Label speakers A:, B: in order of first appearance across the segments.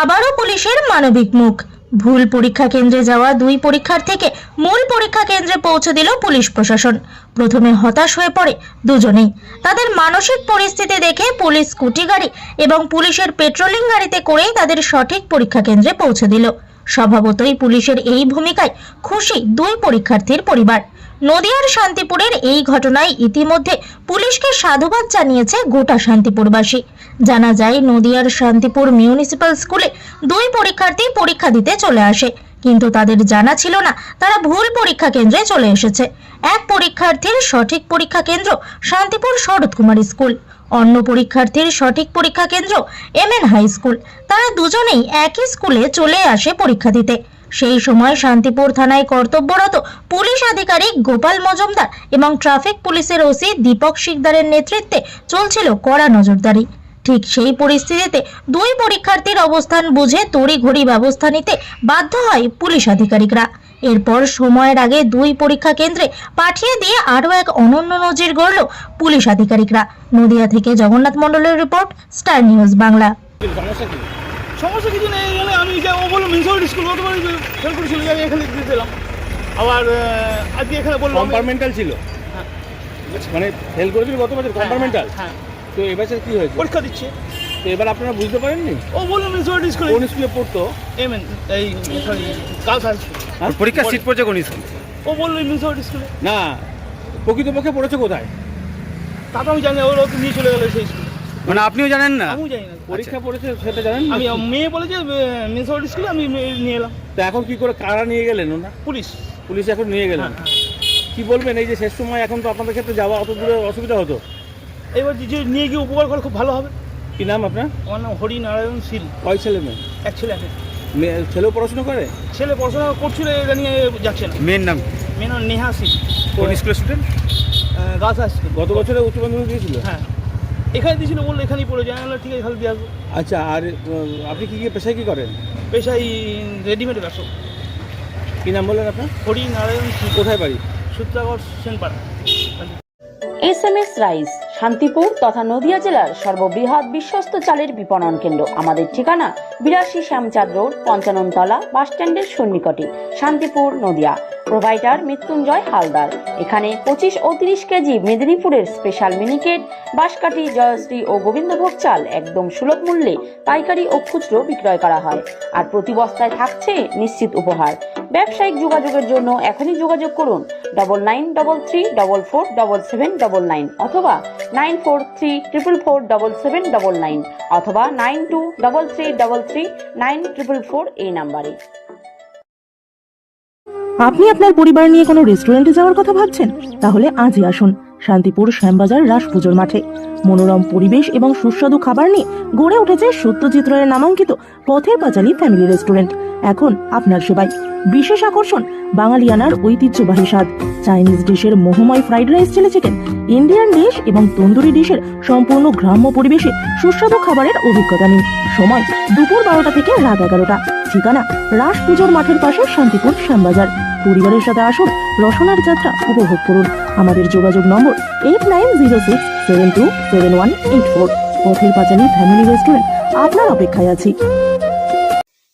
A: আবারও পুলিশের মানবিক মুখ। ভুল পরীক্ষা কেন্দ্রে যাওয়া দুই পরীক্ষার্থীকে মূল পরীক্ষা কেন্দ্রে পৌঁছে দিল পুলিশ প্রশাসন। প্রথমে হতাশ হয়ে পড়ে দুজনেই। তাদের মানসিক পরিস্থিতি দেখে পুলিশ স্কুটি গাড়ি এবং পুলিশের পেট্রোলিং গাড়িতে করেই তাদের সঠিক পরীক্ষা কেন্দ্রে পৌঁছে দিল। স্বভাবতই পুলিশের এই ভূমিকায় খুশি দুই পরীক্ষার্থীর পরিবার। নদিয়ার শান্তিপুরের এই ঘটনায় ইতিমধ্যে পুলিশকে সাধুবাদ জানিয়েছে গোটা শান্তিপুরবাসী। জানা যায়, নদিয়ার শান্তিপুর মিউনিসিপ্যাল স্কুলে দুই পরীক্ষার্থী পরীক্ষা দিতে চলে আসে। কিন্তু তাদের জানা ছিল না, তারা ভুল পরীক্ষা কেন্দ্রে চলে এসেছে। এক পরীক্ষার্থীর সঠিক পরীক্ষা কেন্দ্র শান্তিপুর শরৎ কুমার স্কুল। অন্য পরীক্ষার্থীর সঠিক পরীক্ষা কেন্দ্র এম এন হাই স্কুল। তারা দুজনেই একই স্কুলে চলে আসে পরীক্ষা দিতে। সেই সময় শান্তিপুর থানায় কর্তব্যরত পুলিশ আধিকারিক গোপাল মজুমদার এবং ট্রাফিক পুলিশের ওসি দীপক শিকদারের নেতৃত্বে চলছিল কড়া নজরদারি। ঠিক সেই পরিস্থিতিতে দুই পরীক্ষার্থীর অবস্থান বুঝে তড়িঘড়ি ব্যবস্থা নিতে বাধ্য হয় পুলিশ আধিকারিকরা। এরপর সময়ের আগে দুই পরীক্ষা কেন্দ্রে পাঠিয়ে দিয়ে আরও এক অনন্য নজির গড়ল পুলিশ আধিকারিকরা। নদিয়া থেকে জগন্নাথ মণ্ডলের রিপোর্ট, স্টার নিউজ বাংলা।
B: সমস্যা
C: কিছু নেই এখানে আমি যা ও বলল মিউনিসিপালিটি স্কুল গতবার ফেল করেছিল আমি এখানে দিয়ে দিলাম। আবার আজকে এখানে বলল
B: কম্পার্টমেন্টাল ছিল।
C: হ্যাঁ।
B: মানে ফেল করেছিল গত বছর কম্পার্টমেন্টাল
C: হ্যাঁ
B: তো এবার কি হয়েছে?
C: পরীক্ষা দিচ্ছে।
B: তো এবার আপনারা বুঝতে পারেননি?
C: ও বলল মিউনিসিপালিটি স্কুলে
B: কোন স্কুলে পড়তো?
C: এম এন এই সরি গার্লস হাই স্কুল
B: হ্যাঁ?
D: পরীক্ষা সিট পড়ছে কোন স্কুল
C: ও বলল মিউনিসিপালিটি স্কুলে
B: না প্রকৃতপক্ষে পড়েছে কোথায়?
C: তা তো আমি জানি না, ওরা নিয়ে চলে গেলো সেই স্কুল
D: মানে আপনিও জানেন না?
C: আমিও জানি না।
B: পরীক্ষা পড়েছে সেটা জানেন
C: আমি মেয়ে বলে যে মিউনিসিপালিটি স্কুলে আমি নিয়ে এলাম।
B: তো এখন কি করে কারা নিয়ে গেলেন ওনা
C: পুলিশ।
B: পুলিশ এখন নিয়ে গেলেন?
C: হ্যাঁ,
B: কি বলবেন এই যে শেষ সময় এখন তো আপনাদের ক্ষেত্রে যাওয়া অত দূরে অসুবিধা হতো?
C: এবার যে নিয়ে গিয়ে উপকার করলে খুব ভালো হবে।
B: কি নাম আপনার?
C: আমার নাম হরি নারায়ণ শীল।
B: কয় ছেলে মেয়ে?
C: এক ছেলে আছে
B: মেয়ে- ছেলেও পড়াশোনা করে?
C: ছেলে পড়াশোনা করছিল এটা নিয়ে যাচ্ছে না
D: মেয়ের নাম? কি?
C: মেয়ে নাম নেহা শীল।
D: কোন স্কুলের স্টুডেন্ট
C: হাই স্কুল।
B: গত বছরে উচ্চ মাধ্যমিক দিয়েছিল?
C: হ্যাঁ। এখানে দিয়েছিল বলল এখানেই পড়ে যায়। আমি ঠিক আছে তাহলে দিয়ে আসব।
B: আচ্ছা আর আহ, আপনি কি কি পেশায় কি করেন?
C: পেশাই রেডিমেড ব্যবসা।
B: কি নাম বললেন আপনার?
C: হরি নারায়ণ
B: কোথায় বাড়ি?
C: Sutragarh Senpara.
E: S M S rice Shantipur তথা নদিয়া জেলার সর্ববৃহৎ বিশ্বস্ত চালের বিপণন কেন্দ্র। আমাদের ঠিকানা বিরাশি শ্যামচাঁদ রোড পঞ্চাননতলা বাস স্ট্যান্ডের সন্নিকটে শান্তিপুর নদিয়া। প্রোভাইডার মৃত্যুঞ্জয় হালদার। এখানে পঁচিশ ও তিরিশ কেজি মেদিনীপুরের স্পেশাল মিনিকেট, বাঁশকাঠি, জয়শ্রী ও গোবিন্দভোগ চাল একদম সুলভ মূল্যে পাইকারি ও খুচরো বিক্রয় করা হয়। আর প্রতি বস্তায় থাকছে নিশ্চিত উপহার। ব্যবসায়িক যোগাযোগের জন্য এখনই যোগাযোগ করুন double nine double three double four double seven double nine অথবা nine four three triple four double seven double nine অথবা nine two double three double three nine triple four এই নাম্বারে।
F: আপনি আপনার পরিবার নিয়ে কোনো রেস্টুরেন্টে যাওয়ার কথা ভাবছেন? তাহলে আজই আসুন, শান্তিপুর শ্যামবাজার রাস পুজোর মাঠে। মনোরম পরিবেশ এবং সুস্বাদু খাবার নিয়ে গড়ে উঠেছে সত্যজিৎ রায়ের নামাঙ্কিত পথের পাঁচালী ফ্যামিলি রেস্টুরেন্ট এখন আপনার সেবায় বিশেষ আকর্ষণ, বাঙালিয়ানার ঐতিহ্যবাহী স্বাদ, চাইনিজ ডিশের মোহময় fried rice chilli chicken, Indian dish এবং তন্দুরি ডিশের সম্পূর্ণ গ্রাম্য পরিবেশে সুস্বাদু খাবারের অভিজ্ঞতা নিন। সময় দুপুর বারোটা থেকে রাত এগারোটা। ঠিকানা রাস পুজোর মাঠের পাশে শান্তিপুর শ্যামবাজার। পরিবারের সাথে আসুন, রসনার যাত্রা উপভোগ করুন। আমাদের যোগাযোগ number eight nine zero six seven two seven one eight four Pather Panchali family restaurant, আপনার অপেক্ষায় আছি।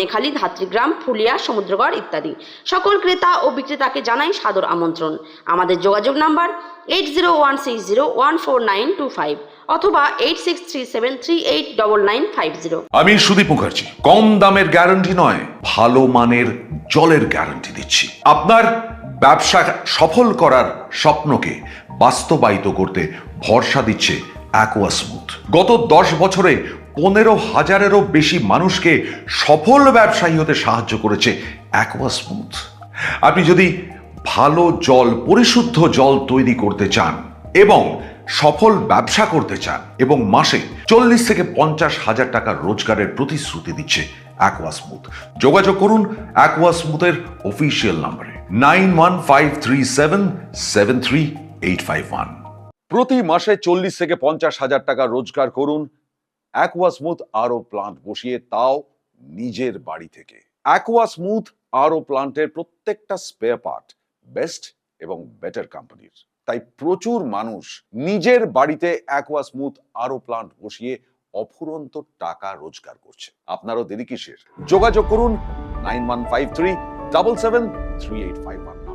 E: ধনেখালি ধাত্রীগ্রাম ফুলিয়া, সমুদ্রগড় ইত্যাদি। সকল ক্রেতা ও বিক্রেতাকে জানাই সাদর আমন্ত্রণ। আমাদের যোগাযোগ number eight zero one six zero one four nine two five অথবা eight six three seven three eight double nine five zero
G: আমি সুদীপ মুখার্জি, কম দামের গ্যারান্টি নয়, ভালো মানের জলের গ্যারান্টি দিচ্ছি। আপনার ব্যবসা সফল করার স্বপ্নকে বাস্তবায়িত করতে ভরসা দিচ্ছে অ্যাকোয়া স্মুথ গত দশ বছরে পনেরো হাজারেরও বেশি মানুষকে সফল ব্যবসায়ী হতে সাহায্য করেছে অ্যাকোয়া স্মুথ আপনি যদি ভালো জল, পরিশুদ্ধ জল তৈরি করতে চান এবং সফল ব্যবসা করতে চান এবং মাসে চল্লিশ থেকে পঞ্চাশ হাজার টাকার রোজগারের প্রতিশ্রুতি দিচ্ছে অ্যাকোয়াসমুথ যোগাযোগ করুন অ্যাকোয়াসমুথের অফিসিয়াল নাম্বারে nine one five three seven seven three eight five one. প্রতি মাসে চল্লিশ থেকে পঞ্চাশ হাজার টাকা রোজগার করুন অ্যাকোয়াসমুথ আরও প্লান্ট বসিয়ে তাও নিজের বাড়ি থেকে। অ্যাকোয়াসমুথ আরও প্লান্টের প্রত্যেকটা স্পেয়ার পার্ট বেস্ট এবং বেটার কোম্পানির তাই প্রচুর মানুষ নিজের বাড়িতে অ্যাকোয়াসমুথ আরও প্লান্ট বসিয়ে অফুরন্ত টাকা রোজগার করছে। আপনারও দেরি কিসের? যোগাযোগ করুন nine one five three double seven three eight five one.